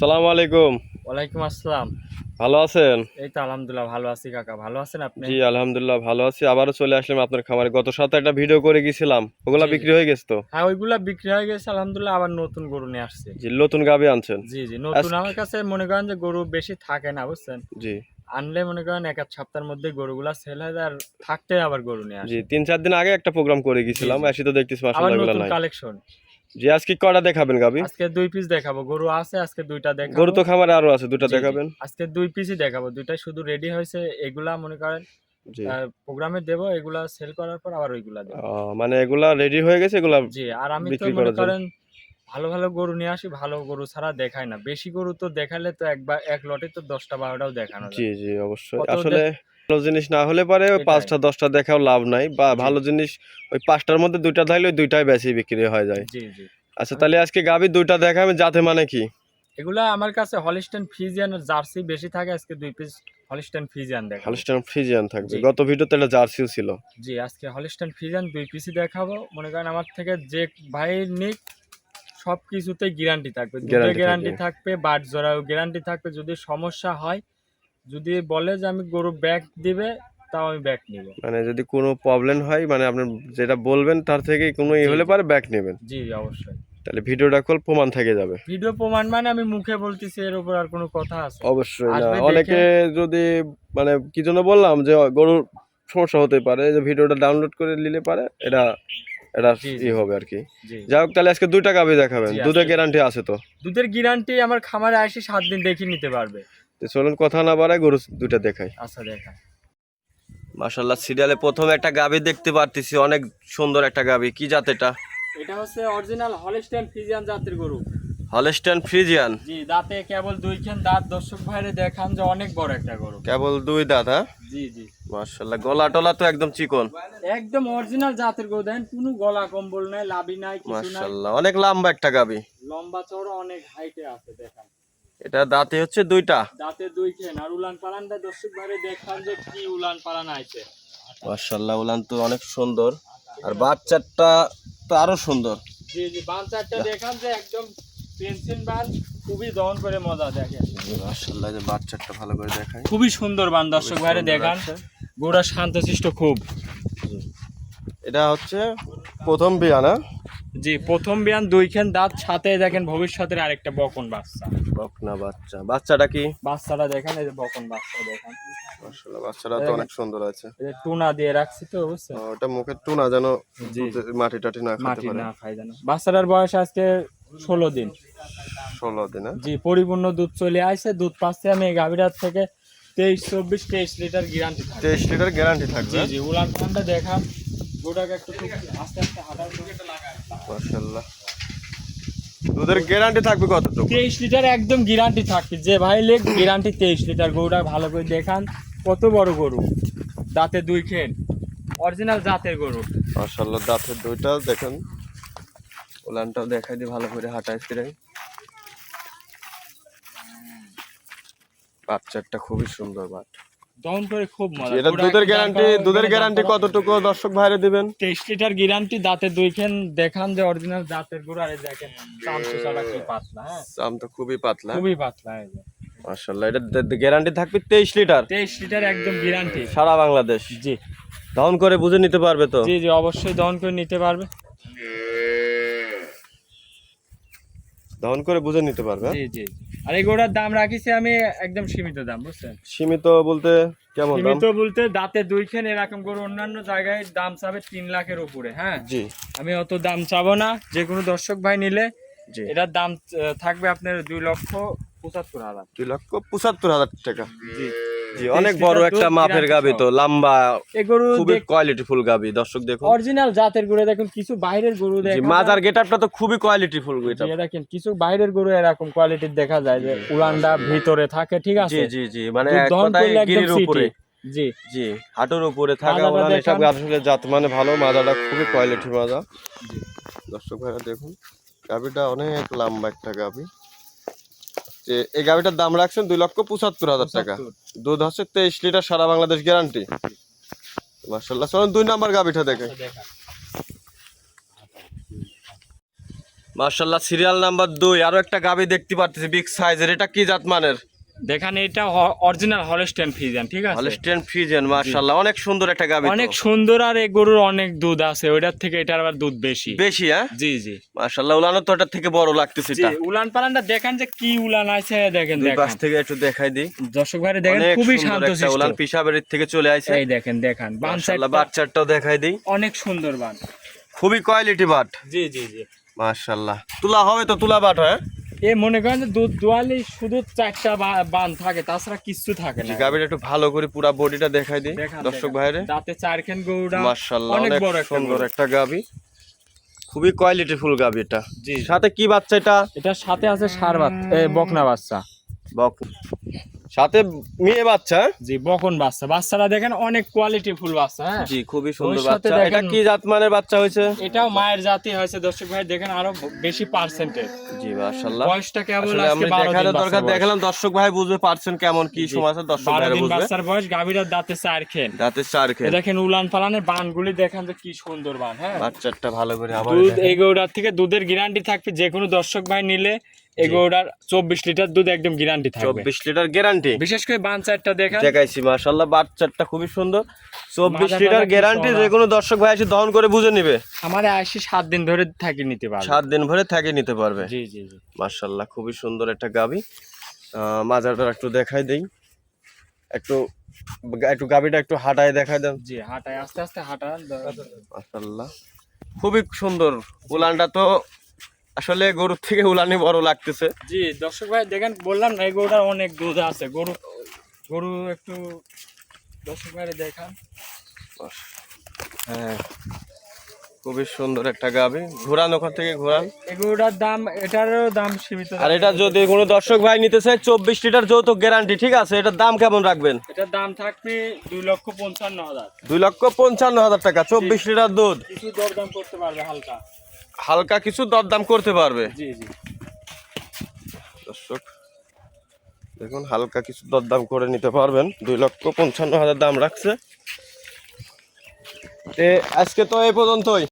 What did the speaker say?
সালাম আলাইকুম। ওয়ালাইকুম আসসালাম। ভালো আছেন? এই তো আলহামদুলিল্লাহ ভালো আছি কাকা। ভালো আছেন আপনি? জি আলহামদুলিল্লাহ ভালো আছি। আবারও চলে আসলাম আপনার খামারে। গত সপ্তাহে একটা ভিডিও করে গেছিলাম। ওগুলা। বিক্রি হয়ে গেছে তো? হ্যাঁ ওইগুলা বিক্রি হয়ে গেছে আলহামদুলিল্লাহ আবার নতুন গরু নিয়ে আসছে। জি নতুন গাবি আনছেন? জি জি নতুন। আমার কাছে মনে করেন যে গরু বেশি থাকে না বুঝছেন? জি। আনলে মনে করেন এক আধ সপ্তাহের মধ্যে গরুগুলা সেল হয়ে আর থাকতে আবার গরু নিয়ে আসে জি তিন চার দিন আগে একটা প্রোগ্রাম করে গেছিলাম। এসে তো দেখতেছি মাসাল্লাহ এগুলা নতুন নাই। কালেকশন জি আজকে কয়টা দেখাবেন গাবি? আজকে দুই পিস দেখাবো। গরু আছে আজকে দুইটা দেখাবো। গরু তো খামারে আরও আছে জি। দেখাবেন? আজকে দুই পিসই দেখাবো। দুইটা শুধু রেডি হয়েছে এগুলা মনে করেন প্রোগ্রামে দেবো এগুলা সেল করার পর আবার ওইগুলা দেবো। মানে এগুলা রেডি হয়ে গেছে এগুলা জি আর আমি তো মনে করেন ভালো ভালো গরু নিয়ে আসি ভালো গরু ছাড়া দেখাই না। বেশি গরু তো দেখালে তো একবার এক লটে তো দশটা বারোটাও দেখানো জি জি অবশ্যই। আসলে ভালো জিনিস না হলে পারে ওই পাঁচটা দশটা দেখাও লাভ নাই। বা ভালো জিনিস ওই পাঁচটার মধ্যে দুইটা থাকলে ওই দুইটাই বেশি বিক্রি হয়ে যায়। আচ্ছা তাহলে আজকে গাবি দুইটা দেখাবেন যাতে মানে কি? এগুলা আমার কাছে হলিস্টেন ফিজিয়ান আর জার্সি বেশি থাকে আজকে দুই পিস হলিস্টেন ফিজিয়ান দেখাবো। হলস্টাইন ফ্রিজিয়ান থাকবে। গত ভিডিওতে একটা জার্সিও ছিল। জি আজকে হলিস্টেন ফিজিয়ান দুই পিসই দেখাবো। মনে করেন আমার থেকে যে ভাই নিক সব কিছুতে গ্যারান্টি থাকবে দুধে গ্যারান্টি থাকবে। থাকবে বাট জোড়াও গ্যারান্টি থাকবে। যদি সমস্যা হয় যদি বলে যে আমি গরু ব্যাগ দিবে তাও আমি ব্যাগ নিব। মানে যদি কোনো প্রবলেম হয় মানে আপনি যেটা বলবেন তার থেকে কোনো ই হলে পারে ব্যাক নেবেন। জি অবশ্যই। তাহলে ভিডিওটা কল প্রমাণ থেকে যাবে। ভিডিও প্রমাণ মানে আমি মুখে বলতেছি এর উপর আর কোনো কথা আছে? অবশ্যই না। অনেকে যদি মানে কি জন্য বললাম যে গরুর সমস্যা হতে পারে যে ভিডিওটা ডাউনলোড করে নিলে পারে এটা এটা ই হবে আর কি যাই হোক তাহলে আজকে দুইটা গাবি দেখাবেন। দুধের গ্যারান্টি আছে তো? দুধের গ্যারান্টি আমার খামারে আসি সাত দিন দেখে নিতে পারবে। তো চলুন কথা না বাড়ায় গরু দুইটা দেখাই। আচ্ছা দেখা মাশাল্লাহ সিরিয়ালে প্রথম একটা গাবি দেখতে পারতেছি অনেক সুন্দর একটা গাবি কি জাত এটা? এটা হচ্ছে অরিজিনাল হলিস্টেন ফিজিয়ান জাতের গরু। হলস্টাইন ফ্রিজিয়ান জি দাঁতে কেবল দুইখান দাঁত। দর্শক ভাইরে দেখান যে অনেক বড় একটা গরু। কেবল দুই দাঁত হ্যাঁ? জি জি। মাশাল্লাহ গলা টলা তো একদম চিকন। একদম অরিজিনাল জাতের গরু দেন কোনো গলা কম্বল নাই লাভি নাই কিছু নাই। মাশাল্লাহ অনেক লম্বা একটা গাবি লম্বা চওড়া অনেক হাইটে আছে দেখান। এটা দাঁতে হচ্ছে দুইটা। দাঁতে দুই খেন আর উলান পালানটা দর্শক ভাইরে দেখান যে কি উলান পালান আছে মাশাল্লাহ উলান তো অনেক সুন্দর। আর বাচ্চাটা তো আরও সুন্দর। জি জি বান চারটা দেখান যে একদম পেন্সিল বান খুবই দহন করে মজা দেখেন। মাশাল্লাহ যে বাচ্চাটা ভালো করে দেখায় খুবই সুন্দর বান দর্শক ভাইরে দেখান। গোড়া শান্তশিষ্ট খুব। এটা হচ্ছে প্রথম বিয়া না? জি প্রথম বিয়ান দুইখান দাঁত সাথে দেখেন ভবিষ্যতের আরেকটা বকন বাচ্চা। বকনা বাচ্চা। বাচ্চাটা কি? বাচ্চাটা দেখেন এই যে বকন বাচ্চা দেখেন। মাশাল্লাহ বাচ্চাটা তো অনেক সুন্দর আছে। এই টুনা দিয়ে রাখছি তো বুঝছেন? ওটা মুখে টুনা যেন মাটি টাটি না খেতে পারে। না খাই জানো বাচ্চাটার বয়স আজকে ষোলো দিন। ষোলো দিন হ্যাঁ? জি পরিপূর্ণ দুধ চলে আসছে দুধ পাচ্ছে আমি এই গাভীরার থেকে তেইশ চব্বিশ তেইশ লিটার গ্যারান্টি তেইশ লিটার গ্যারান্টি থাকবে জি জি উলান পালানটা দেখান গোটাকে একটু আস্তে আস্তে হাঁটার মাশাল্লাহ দুধের গ্যারান্টি থাকবে কতটুকু? তেইশ লিটার একদম গ্যারান্টি থাকবে। যে ভাই লেগ গ্যারান্টি তেইশ লিটার গরুটা ভালো করে দেখান কত বড় গরু? দাঁতে দুই খেন। অরিজিনাল জাতের গরু। মাশাল্লাহ দাঁতের দুইটা দেখেন। উলানটাও দেখাই দিই ভালো করে হাঁটায় ফিরাই বাচ্চাটা খুবই সুন্দর বাট। দহন করে খুব মজা। এটা দুধের গ্যারান্টি দুধের গ্যারান্টি কতটুকু দর্শক ভাইরে দিবেন? তেইশ লিটার গ্যারান্টি দাঁতে দুইখান দেখান যে অরিজিনাল জাতের গরু আরে দেখেন চামচুসাটা কি পাতলা হ্যাঁ। দাম তো খুবই পাতলা। খুবই পাতলা এই যে। মাশাল্লাহ এটা গ্যারান্টি থাকবে তেইশ লিটার? তেইশ লিটার একদম গ্যারান্টি সারা বাংলাদেশ? জি। দাউন করে বুঝে নিতে পারবে তো? জি জি অবশ্যই দহন করে নিতে পারবে। দাউন করে বুঝে নিতে পারবে? জি জি জি। আর এই গরুটার দাম রাখিছি আমি একদম সীমিত দাম বুঝছেন? সীমিত বলতে কেমন সীমিত বলতে দাঁতে দুইখান এরকম গরু অন্যান্য জায়গায় দাম চাবে তিন লাখের উপরে হ্যাঁ? জি। আমি অত দাম চাবো না যে কোনো দর্শক ভাই নিলে জি। এটার দাম থাকবে আপনার দুই লক্ষ পঁচাত্তর হাজার। দুই লক্ষ পঁচাত্তর হাজার টাকা। জি। জি অনেক বড় একটা মাপের গাবি তো লম্বা গরু খুবই কোয়ালিটি ফুল গাবি দর্শক দেখুন। অরিজিনাল জাতের গরু দেখুন কিছু বাইরের গরু জি দেখা মাজার গেটআপটা তো খুবই কোয়ালিটি ফুল এটা দেখেন কিছু বাইরের গরু এরকম কোয়ালিটির দেখা যায় যে উলানটা ভিতরে থাকে ঠিক জি আছে? জি জি মানে দুধ এক কথায় গিরির উপরে। জি। জি হাঁটুর উপরে থাকা ওলান এসব আসলে জাত মানে ভালো মাজাটা খুবই কোয়ালিটি মাজা। দর্শক ভাইরা দেখুন গাবিটা অনেক লম্বা একটা গাবি। এই গাড়িটার দাম রাখছেন দুই লক্ষ পঁচাত্তর হাজার টাকা। দুধ হচ্ছে তেইশ লিটার সারা বাংলাদেশ গ্যারান্টি। মার্শাল্লাহ চলুন দুই নাম্বার গাবিটা দেখে। মার্শাল্লাহ সিরিয়াল নাম্বার দুই। আরও একটা গাবি দেখতে পারতেছি বিগ সাইজের এটা কি জাত মানের? দেখেন এটা অরিজিনাল হলস্টেন ফিজিয়ান ঠিক আছে? হলস্টেন ফ্রিজেন মার্শাল্লাহ অনেক সুন্দর একটা গাবি অনেক সুন্দর আর এই গরুর অনেক দুধ আছে ওইটার থেকে এটার আবার দুধ বেশি। বেশি হ্যাঁ? জি জি। মার্শাল্লাহ উলানো তো এটার থেকে বড় লাগতেছে জি এটা। উলান পালানটা দেখেন যে কি উলান আছে দেখেন দুই পাশ থেকে একটু দেখাই দিই। দর্শক ভাইরে দেখেন খুবই শান্ত একটা উলান পিসাবের থেকে চলে আসে এই দেখেন দেখান সাইডটা বাচ্চাটাও দেখাই দিই। অনেক সুন্দর বান খুবই কোয়ালিটি বাট। জি জি জি। মার্শাল্লাহ তুলা হবে তো তুলা বাট হ্যাঁ? এ মনে করেন যে দুধ দোয়ালে শুধু চারটা বান থাকে তাছাড়া কিছু থাকে না। গাবিটা একটু ভালো করে পুরা বডিটা দেখাই দিই দর্শক ভাইরে। দাঁতে চারখান গরুটা মাশাআল্লাহ অনেক বড় সুন্দর একটা গাবি খুবই কোয়ালিটি ফুল গাবি এটা। সাথে কি বাচ্চা এটা? এটা সাথে আছে সার বাচ্চা বকনা বাচ্চা। বক সাথে মেয়ে বাচ্চা হ্যাঁ? জি বকন বাচ্চা। বাচ্চারা দেখেন অনেক কোয়ালিটি ফুল বাচ্চা হ্যাঁ? জি খুবই সুন্দর বাচ্চা। এটা কি জাত মানের বাচ্চা হয়েছে? এটাও মায়ের জাতি হয়েছে। দর্শক ভাই দেখেন আরও বেশি পার্সেন্টের জি মাশাআল্লাহ। বয়সটা কেবল আজকে আমি বারো দিন দেখানোর দরকার দেখালাম দর্শক ভাই বুঝবে পারছেন কেমন কি সময় আছে দর্শক দিন বুঝবে। বাচ্চার বয়স গাভীরা দাঁতে চার খেন। দাঁতে চার খেয়ে দেখেন উলান পালানের বানগুলি দেখেন যে কি সুন্দর বান হ্যাঁ? বাচ্চাটা ভালো করে আবার দুধ। এই থেকে দুধের গ্যারান্টি থাকবে যে কোনো দর্শক ভাই নিলে এই চব্বিশ লিটার দুধ একদম গ্যারান্টি থাকবে। চব্বিশ লিটার গ্যারান্টি বিশেষ করে বান চারটা দেখাইছি মাশাআল্লাহ বাচ্চাটা খুবই সুন্দর। চব্বিশ লিটার গ্যারান্টি। যে কোনো দর্শক ভাই এসে দহন করে বুঝে নিবে। আমার আসি সাত দিন ধরে থাকি নিতে পারবে। সাত দিন ভরে থাকে নিতে পারবে। জি জি জি। মাশাল্লাহ খুবই সুন্দর একটা গাবি। মাজারটা একটু দেখাই দেই। একটু একটু গাবিটা একটু হাঁটায় দেখাই দেন। জি হাঁটায় আস্তে আস্তে হাঁটা মাশাল্লাহ খুবই সুন্দর। উলানটা তো আসলে গরুর থেকে উলানি বড় লাগতেছে। জি দর্শক ভাই দেখেন বললাম না এই গরুটার অনেক দুধ আছে। গরু গরু একটু দর্শক ভাইরে দেখান। হ্যাঁ খুবই সুন্দর একটা গাবি। ঘোরান ওখান থেকে ঘোরান। এই গরুটার দাম এটারও দাম সীমিত আর এটা যদি কোনো দর্শক ভাই নিতে চায় চব্বিশ লিটার যৌতুক গ্যারান্টি ঠিক আছে? এটার দাম কেমন রাখবেন? এটার দাম থাকবে দুই লক্ষ পঞ্চান্ন হাজার। দুই লক্ষ পঞ্চান্ন হাজার টাকা চব্বিশ লিটার দুধ। কিছু দরদাম করতে পারবে হালকা। হালকা কিছু দরদাম করতে পারবে। জি জি। দর্শক দেখুন হালকা কিছু দরদাম করে নিতে পারবেন। দুই লক্ষ পঞ্চান্ন হাজার দাম রাখছে। আজকে তো এই পর্যন্তই।